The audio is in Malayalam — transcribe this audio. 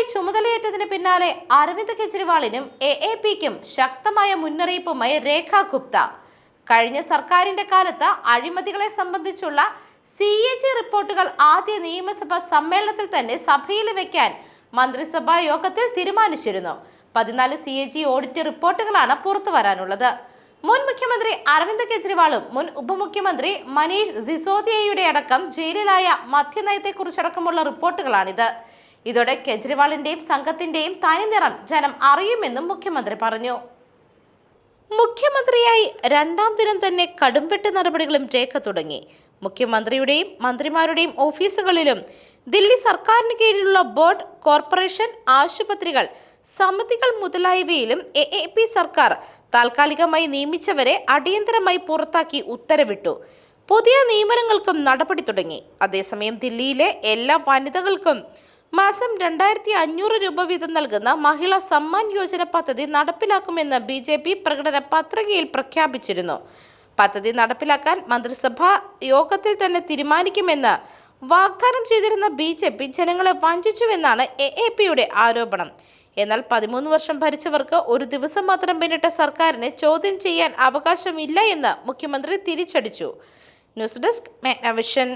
മുഖ്യമന്ത്രിയായി ചുമതലയേറ്റതിന് പിന്നാലെ അരവിന്ദ് കെജ്രിവാളിനും എ എ പിക്കും ശക്തമായ മുന്നറിയിപ്പുമായി രേഖ ഗുപ്ത. കഴിഞ്ഞ സർക്കാരിന്റെ കാലത്ത് അഴിമതികളെ സംബന്ധിച്ചുള്ള സി എ ജി റിപ്പോർട്ടുകൾ ആദ്യ നിയമസഭാ സമ്മേളനത്തിൽ തന്നെ സഭയിൽ വെക്കാൻ മന്ത്രിസഭാ യോഗത്തിൽ തീരുമാനിച്ചിരുന്നു. പതിനാല് സി എ ജി ഓഡിറ്റ് റിപ്പോർട്ടുകളാണ് പുറത്തു വരാനുള്ളത്. മുൻ മുഖ്യമന്ത്രി അരവിന്ദ് കെജ്രിവാളും മുൻ ഉപമുഖ്യമന്ത്രി മനീഷ് സിസോദിയയുടെ അടക്കം ജയിലിലായ മദ്യനയത്തെക്കുറിച്ചടക്കമുള്ള റിപ്പോർട്ടുകളാണിത്. ഇതോടെ കെജ്രിവാളിന്റെയും സംഘത്തിന്റെയും തനിനിറം ജനം അറിയുമെന്നും മുഖ്യമന്ത്രി പറഞ്ഞു. മുഖ്യമന്ത്രിയായി രണ്ടാം ദിനം തന്നെ കടുംപെട്ട് നടപടികളും രേഖ തുടങ്ങി. മുഖ്യമന്ത്രിയുടെയും മന്ത്രിമാരുടെയും ഓഫീസുകളിലും ദില്ലി സർക്കാരിന് കീഴിലുള്ള ബോർഡ് കോർപ്പറേഷൻ ആശുപത്രികൾ സമിതികൾ മുതലായവയിലും എ എ പി സർക്കാർ താൽക്കാലികമായി നിയമിച്ചവരെ അടിയന്തരമായി പുറത്താക്കി ഉത്തരവിട്ടു. പുതിയ നിയമനങ്ങൾക്കും നടപടി തുടങ്ങി. അതേസമയം ദില്ലിയിലെ എല്ലാ വനിതകൾക്കും മാസം രണ്ടായിരത്തി അഞ്ഞൂറ് രൂപ വീതം നൽകുന്ന മഹിളാ സമ്മാൻ യോജന പദ്ധതി നടപ്പിലാക്കുമെന്ന് ബി ജെ പി പ്രകടന പത്രികയിൽ പ്രഖ്യാപിച്ചിരുന്നു. പദ്ധതി നടപ്പിലാക്കാൻ മന്ത്രിസഭാ യോഗത്തിൽ തന്നെ തീരുമാനിക്കുമെന്ന് വാഗ്ദാനം ചെയ്തിരുന്ന ബി ജെ പി ജനങ്ങളെ വഞ്ചിച്ചുവെന്നാണ് എ എ പിയുടെ ആരോപണം. എന്നാൽ പതിമൂന്ന് വർഷം ഭരിച്ചവർക്ക് ഒരു ദിവസം മാത്രം പിന്നിട്ട സർക്കാരിനെ ചോദ്യം ചെയ്യാൻ അവകാശമില്ല എന്ന് മുഖ്യമന്ത്രി തിരിച്ചടിച്ചു. News desk മെഗ്നവിഷൻ